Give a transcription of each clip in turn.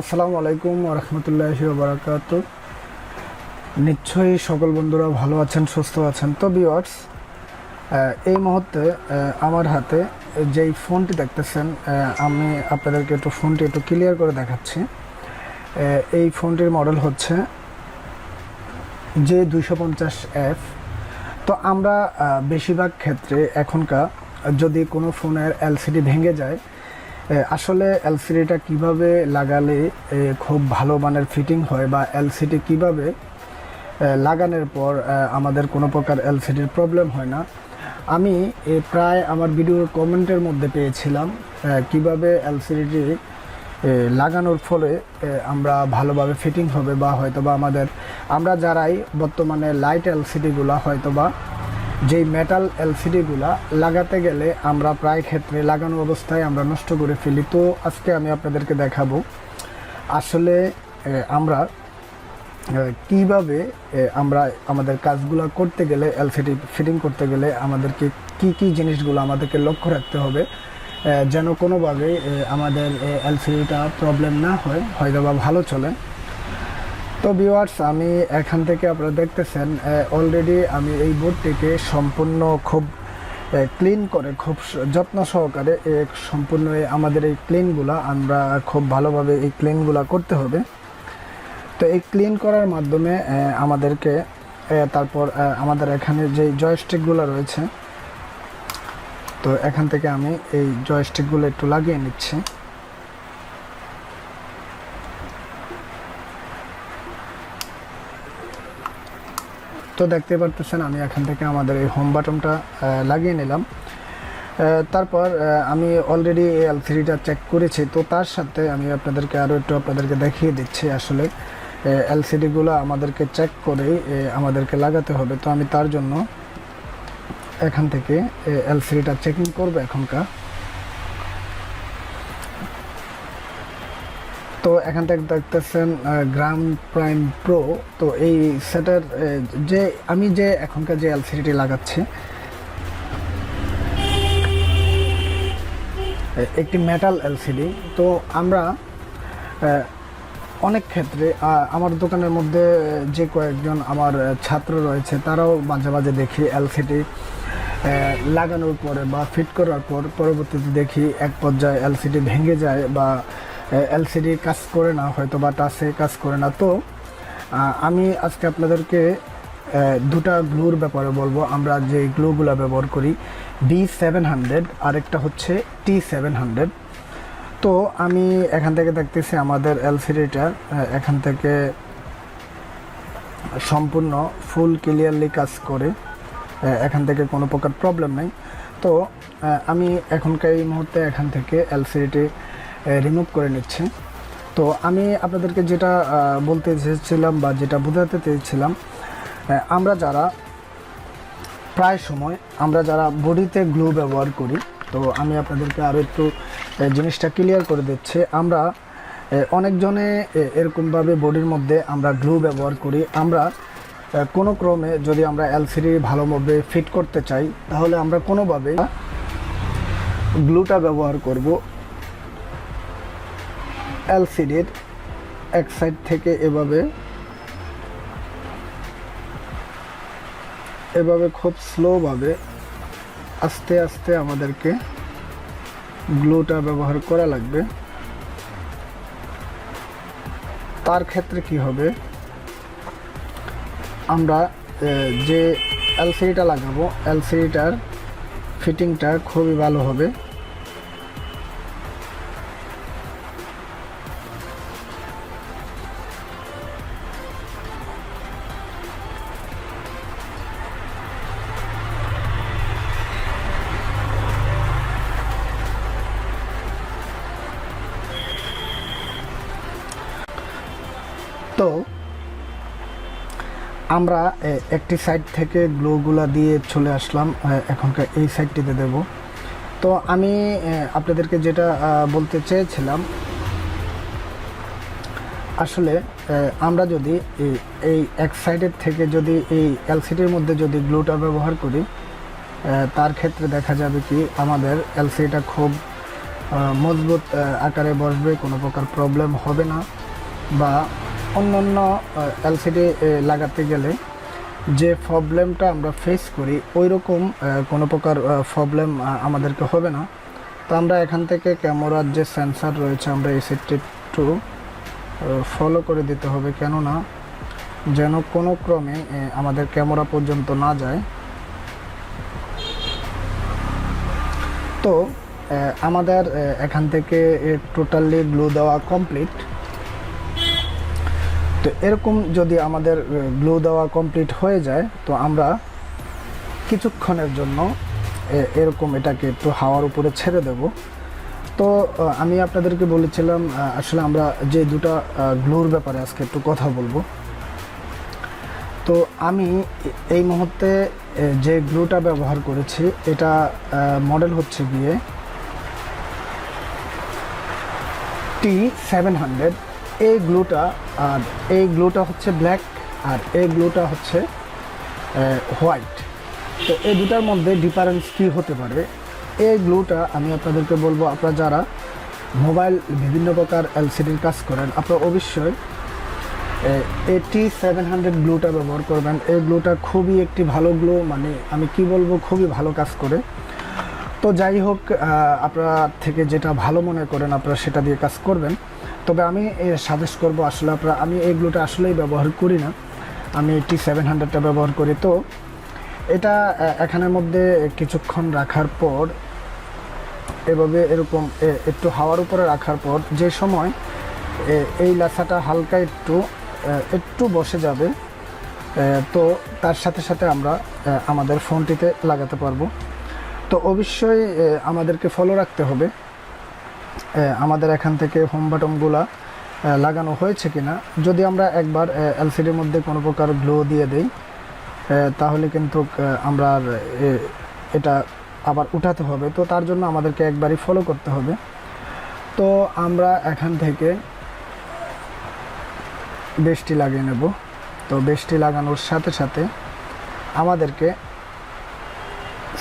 আসসালামু আলাইকুম রহমতুল্লাহ বারাকাত। নিশ্চয়ই সকল বন্ধুরা ভালো আছেন, সুস্থ আছেন। তো বিওয়ার্স এই মুহূর্তে আমার হাতে যেই ফোনটি দেখতেছেন আমি আপনাদেরকে একটু ফোনটি একটু ক্লিয়ার করে দেখাচ্ছি। এই ফোনটির মডেল হচ্ছে জে দুইশো পঞ্চাশ এফ তো আমরা বেশিরভাগ ক্ষেত্রে এখনকার যদি কোনো ফোনের এলসিডি ভেঙে যায় আসলে এলসিডিটা কীভাবে লাগালে খুব ভালো মানের ফিটিং হয় বা এলসিডি কীভাবে লাগানোর পর আমাদের কোনো প্রকার এলসিডির প্রবলেম হয় না। আমি প্রায় আমার ভিডিওর কমেন্টের মধ্যে পেয়েছিলাম কীভাবে এলসিডিটি লাগানোর ফলে আমরা ভালোভাবে ফিটিং হবে বা হয়তোবা আমাদের, আমরা যারাই বর্তমানে লাইট এলসিডিগুলো হয়তো বা যেই মেটাল এলসিডিগুলা লাগাতে গেলে আমরা প্রায় ক্ষেত্রে লাগানো অবস্থায় আমরা নষ্ট করে ফেলি। তো আজকে আমি আপনাদেরকে দেখাবো, আসলে আমরা কীভাবে আমরা আমাদের কাজগুলো করতে গেলে এলসিডি ফিটিং করতে গেলে আমাদেরকে কি কি জিনিসগুলো আমাদেরকে লক্ষ্য রাখতে হবে যেন কোনোভাবে আমাদের এলসিডিটা প্রবলেম না হয় হয়তো বা ভালো চলে। তো ভিউয়ার্স আমি এখান থেকে আপনারা দেখতেছেন অলরেডি আমি এই বোর্ডটিকে সম্পূর্ণ খুব ক্লিন করে, খুব যত্ন সহকারে সম্পূর্ণ আমাদের এই ক্লিনগুলা আমরা খুব ভালোভাবে এই ক্লিনগুলা করতে হবে। তো এই ক্লিন করার মাধ্যমে আমাদেরকে তারপর আমাদের এখানে যে জয়স্টিকগুলো রয়েছে, তো এখান থেকে আমি এই জয়স্টিকগুলো একটু লাগিয়ে নিচ্ছি। তো দেখতে পারতেছেন, আমি এখান থেকে আমাদের এই হোম বাটনটা লাগিয়ে নিলাম। তারপর আমি অলরেডি এই এলসিডিটা চেক করেছি। তো তার সাথে আমি আপনাদেরকে আরও একটু আপনাদেরকে দেখিয়ে দিচ্ছি আসলে এল এলসিডিগুলো আমাদেরকে চেক করেই আমাদেরকে লাগাতে হবে। তো আমি তার জন্য এখান থেকে এল এলসিডিটা চেকিং করব এখনকার। তো এখান থেকে দেখতেছেন গ্রাম প্রাইম প্রো তো এই সেটার যে, আমি যে এখনকার যে এলসিডিটি লাগাচ্ছি একটি মেটাল এলসিডি তো আমরা অনেক ক্ষেত্রে আমার দোকানের মধ্যে যে কয়েকজন আমার ছাত্র রয়েছে, তারাও মাঝে মাঝে দেখি এলসিডি লাগানোর পরে বা ফিট করার পর, পরবর্তীতে দেখি এক পর্যায়ে এলসিডি ভেঙে যায় বা এলসিডি কাজ করে না হয়তো বা টাচে কাজ করে না। তো আমি আজকে আপনাদেরকে দুটা গ্লুর ব্যাপারে বলব। আমরা যে গ্লুগুলো ব্যবহার করি ডি সেভেন হান্ড্রেড আরেকটা হচ্ছে টি সেভেন হান্ড্রেড তো, আমি এখান থেকে দেখতেছি আমাদের এলসিডিটা এখান থেকে সম্পূর্ণ ফুল ক্লিয়ারলি কাজ করে এখান থেকে কোনো প্রকার প্রবলেম নেই। তো আমি এখনকার এই মুহূর্তে এখান থেকে এলসিডিটি রিমুভ করে নিচ্ছি। তো আমি আপনাদেরকে যেটা বলতে চেয়েছিলাম বা যেটা বোঝাতে চেয়েছিলাম আমরা যারা প্রায় সময়, আমরা যারা বডিতে গ্লু ব্যবহার করি, তো আমি আপনাদেরকে আরও একটু জিনিসটা ক্লিয়ার করে দিচ্ছি। আমরা অনেকজনে এরকমভাবে বডির মধ্যে আমরা গ্লু ব্যবহার করি। আমরা কোনো ক্রমে যদি আমরা এলসিডি ভালোভাবে ফিট করতে চাই, তাহলে আমরা কোনোভাবে গ্লুটা ব্যবহার করব। এলসিডির এক সাইড থেকে এভাবে এভাবে খুব স্লোভাবে আস্তে আস্তে আমাদেরকে গ্লুটা ব্যবহার করা লাগবে। তার ক্ষেত্রে কি হবে? আমরা যে এলসিডিটা লাগাবো এলসিডিটার ফিটিংটা খুবই ভালো হবে। আমরা একটি সাইড থেকে গ্লোগুলা দিয়ে চলে আসলাম এখনকার এই সাইডটিতে দেব। তো আমি আপনাদেরকে যেটা বলতে চেয়েছিলাম, আসলে আমরা যদি এই- এক সাইডের থেকে যদি এই এলসিডির মধ্যে যদি গ্লুটা ব্যবহার করি তার ক্ষেত্রে দেখা যাবে কি, আমাদের এলসিডিটা খুব মজবুত আকারে বসবে, কোনো প্রকার প্রবলেম হবে না, বা অন্যান্য এলসিডি লাগাতে গেলে যে প্রবলেমটা আমরা ফেস করি ওই রকম কোনো প্রকার প্রবলেম আমাদেরকে হবে না। তো আমরা এখান থেকে ক্যামেরার যে সেন্সার রয়েছে, আমরা এই সেটটি একটু ফলো করে দিতে হবে। কেননা, যেন কোনো ক্রমে আমাদের ক্যামেরা পর্যন্ত না যায়। তো আমাদের এখান থেকে টোটালি গ্লু দেওয়া কমপ্লিট তো এরকম যদি আমাদের গ্লু দেওয়া কমপ্লিট হয়ে যায়, তো আমরা কিছুক্ষণের জন্য এরকম এটাকে একটু হাওয়ার উপরে ছেড়ে দেব। তো আমি আপনাদেরকে বলেছিলাম আসলে আমরা যে দুটা গ্লুর ব্যাপারে আজকে একটু কথা বলব। তো আমি এই মুহূর্তে যে গ্লুটা ব্যবহার করেছি, এটা মডেল হচ্ছে গিয়ে টি সেভেন হান্ড্রেড এই গ্লুটা, আর এই গ্লুটা হচ্ছে ব্ল্যাক, আর এই গ্লুটা হচ্ছে হোয়াইট। তো এই দুটার মধ্যে ডিফারেন্স কী হতে পারে? এই গ্লুটা আমি আপনাদেরকে বলব, আপনারা যারা মোবাইল বিভিন্ন প্রকার এলসিডির কাজ করেন, আপনারা অবশ্যই এটি সেভেন হান্ড্রেড গ্লুটা ব্যবহার করবেন। এই গ্লুটা খুবই একটি ভালো গ্লু মানে আমি কি বলব, খুবই ভালো কাজ করে। তো যাই হোক আপনারা থেকে যেটা ভালো মনে করেন, আপনারা সেটা দিয়ে কাজ করবেন। তবে আমি সাজেস্ট করব আসলে আপনার, আমি এই গ্লুটা আসলেই ব্যবহার করি না। আমি টি সেভেন হান্ড্রেডটা ব্যবহার করি। তো, এটা এখানের মধ্যে কিছুক্ষণ রাখার পর, এভাবে এরকম একটু হাওয়ার উপরে রাখার পর, যে সময় এই লাসাটা হালকা একটু একটু বসে যাবে তো তার সাথে সাথে আমরা আমাদের ফোনটিতে লাগাতে পারব। তো অবশ্যই আমাদেরকে ফলো রাখতে হবে। আমাদের এখান থেকে হোম বাটনগুলা লাগানো হয়েছে কিনা, যদি আমরা একবার এলসিডির মধ্যে কোনো প্রকার গ্লো দিয়ে দিই তাহলে কিন্তু আমরা এটা আবার উঠাতে হবে। তো তার জন্য আমাদেরকে একবারই ফলো করতে হবে। তো আমরা এখান থেকে বেশটি লাগিয়ে নেব। তো বেশটি লাগানোর সাথে সাথে আমাদেরকে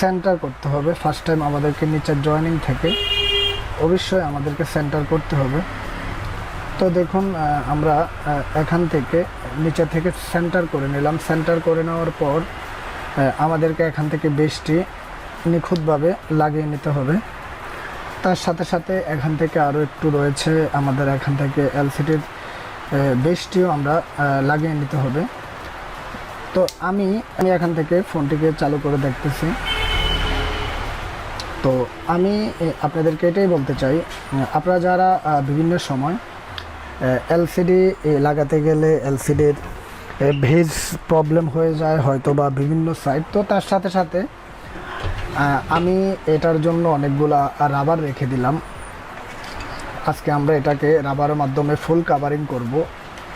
সেন্টার করতে হবে। ফার্স্ট টাইম আমাদেরকে নিচের জয়েনিং থেকে। অবশ্যই আমাদেরকে সেন্টার করতে হবে। তো দেখুন আমরা এখান থেকে নিচে থেকে সেন্টার করে নিলাম। সেন্টার করে নেওয়ার পর আমাদেরকে এখান থেকে বেশটি নিখুঁতভাবে লাগিয়ে নিতে হবে। তার সাথে সাথে এখান থেকে আরও একটু রয়েছে আমাদের এখান থেকে এলসিডির বেশটিও আমরা লাগিয়ে নিতে হবে। তো আমি আমি এখান থেকে ফোনটিকে চালু করে দেখতেছি। তো আমি আপনাদেরকে এটাই বলতে চাই আপনারা যারা বিভিন্ন সময় এলসিডি লাগাতে গেলে এলসিডির ভেজ প্রবলেম হয়ে যায় হয়তো বা বিভিন্ন সাইট তো তার সাথে সাথে আমি এটার জন্য অনেকগুলা রাবার রেখে দিলাম। আজকে আমরা এটাকে রাবারের মাধ্যমে ফুল কাভারিং করব।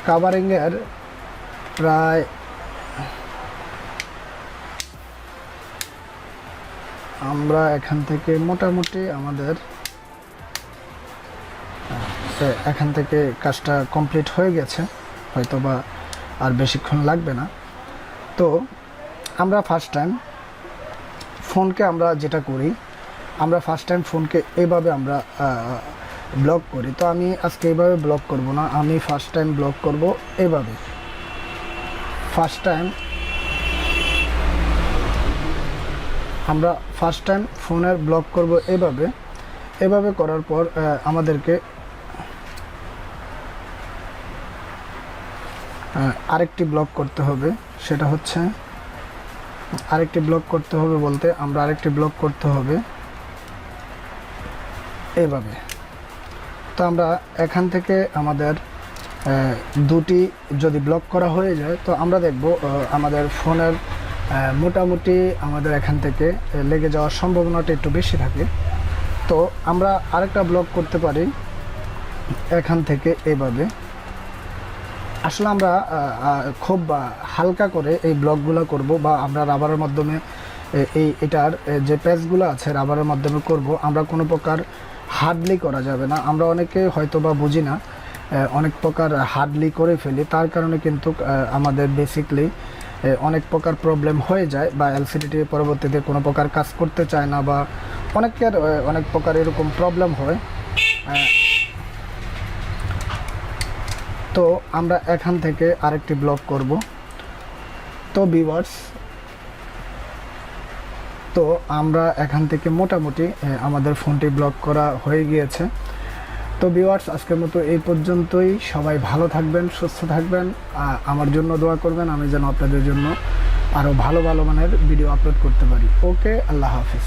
কাভারিংয়ের প্রায় আমরা এখান থেকে মোটামুটি আমাদের এখান থেকে কাজটা কমপ্লিট হয়ে গেছে হয়তো বা আর বেশিক্ষণ লাগবে না। তো আমরা ফার্স্ট টাইম ফোনকে আমরা যেটা করি, আমরা ফার্স্ট টাইম ফোনকে এভাবে আমরা ব্লক করি। তো আমি আজকে এইভাবে ব্লক করব না, আমি ফার্স্ট টাইম ব্লক করব এভাবে। ফার্স্ট টাইম আমরা ফার্স্ট টাইম ফোনের ব্লক করব এভাবে। এভাবে করার পর আমাদেরকে আরেকটি ব্লক করতে হবে। সেটা হচ্ছে, আরেকটি ব্লক করতে হবে বলতে আমরা আরেকটি ব্লক করতে হবে। এভাবে। তো আমরা এখান থেকে আমাদের দুটি যদি ব্লক করা হয়ে যায়, তো আমরা দেখব আমাদের ফোনের মোটামুটি আমাদের এখান থেকে লেগে যাওয়ার সম্ভাবনাটা একটু বেশি থাকে। তো আমরা আরেকটা ব্লক করতে পারি এখান থেকে এভাবে। আসলে আমরা খুব হালকা করে এই ব্লকগুলো করব বা আমরা রাবারের মাধ্যমে এই, এটার যে প্যাচগুলো আছে রাবারের মাধ্যমে করব। আমরা কোনো প্রকার হার্ডলি করা যাবে না। আমরা অনেকে হয়তো বা বুঝি না অনেক প্রকার হার্ডলি করে ফেলি। তার কারণে কিন্তু আমাদের বেসিকলি অনেক প্রকার প্রবলেম হয়ে যায় বা এলসিডিটি পরবর্তীতে কোনো প্রকার কাজ করতে চায় না বা অনেকের অনেক প্রকার এরকম প্রবলেম হয়। তো আমরা এখান থেকে আরেকটি ব্লগ করব। তো ভিউয়ার্স তো আমরা এখান থেকে মোটামুটি আমাদের ফোনটি ব্লক করা হয়ে গিয়েছে। তো ভিউয়ার্স আজকের মতো এই পর্যন্তই। সবাই ভালো থাকবেন, সুস্থ থাকবেন আমার জন্য দোয়া করবেন, আমি যেন আপনাদের জন্য আরও ভালো ভালো মানের ভিডিও আপলোড করতে পারি। ওকে আল্লাহ হাফিজ।